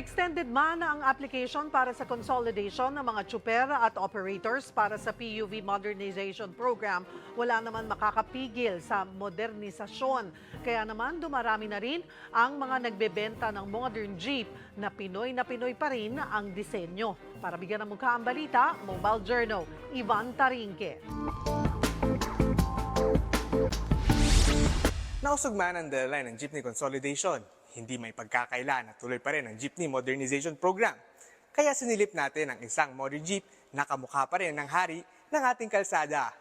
Extended man ang application para sa consolidation ng mga tsuper at operators para sa PUV Modernization Program. Wala naman makakapigil sa modernisasyon. Kaya naman dumarami na rin ang mga nagbebenta ng modern jeep na Pinoy na Pinoy pa rin ang disenyo. Para bigyan ng mukha ang balita, Mobile Journal, Ivan Tarinque. Nausog man ang deadline ng jeepney consolidation. Hindi may pagkakaila na tuloy pa rin ang jeepney modernization program. Kaya sinilip natin ang isang modern jeep na kamukha pa rin ng hari ng ating kalsada.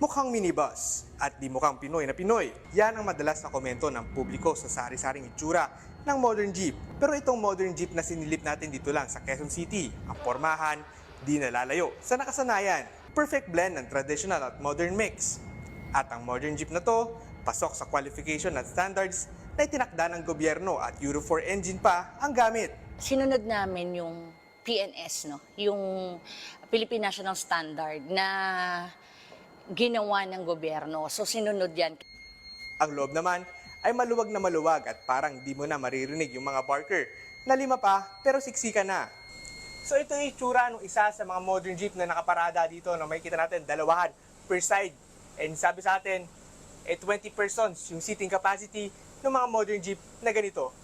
Mukhang minibus at di mukhang Pinoy na Pinoy. Yan ang madalas na komento ng publiko sa sari-saring itsura ng modern jeep. Pero itong modern jeep na sinilip natin dito lang sa Quezon City, ang pormahan, di nalalayo sa nakasanayan. Perfect blend ng traditional at modern mix. At ang modern jeep na to, pasok sa qualification at standards na itinakda ng gobyerno at Euro 4 engine pa ang gamit. sinunod namin yung PNS, no? yung Philippine National Standard na ginawa ng gobyerno. So sinunod yan. Ang loob naman ay maluwag na maluwag at parang di mo na maririnig yung mga barker na lima pa pero siksika na. So ito yung itsura ng isa sa mga modern jeep na nakaparada dito na makikita natin dalawahan per side. And sabi sa atin, eh 20 persons yung seating capacity ng mga modern jeep na ganito.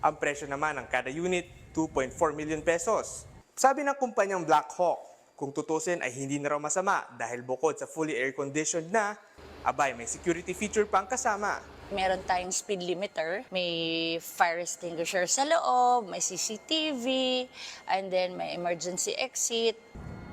Ang presyo naman ng kada unit, 2.4 million pesos. Sabi ng kumpanyang Black Hawk, kung tutusin ay hindi na raw masama dahil bukod sa fully air-conditioned na, abay may security feature pang kasama. Meron tayong speed limiter, may fire extinguisher sa loob, may CCTV, and then may emergency exit.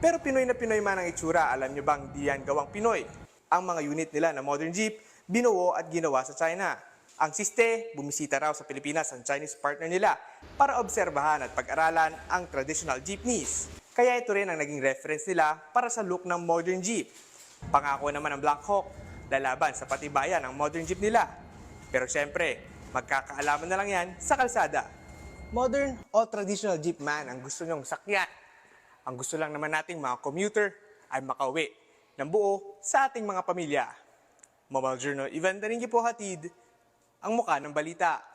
Pero Pinoy na Pinoy man ang itsura, alam nyo bang di yan gawang Pinoy? Ang mga unit nila na modern jeep, binuo at ginawa sa China. Ang siste, bumisita raw sa Pilipinas ang Chinese partner nila para obserbahan at pag-aralan ang traditional jeepneys. Kaya ito rin ang naging reference nila para sa look ng modern jeep. Pangako naman ng Black Hawk, lalaban sa patibayan ng modern jeep nila. Pero syempre, magkakaalaman na lang yan sa kalsada. Modern o traditional jeep man ang gusto nyong sakyan. Ang gusto lang naman nating mga commuter ay makauwi ng buo sa ating mga pamilya. Mobile Journal Event na rin po hatid ang muka ng balita.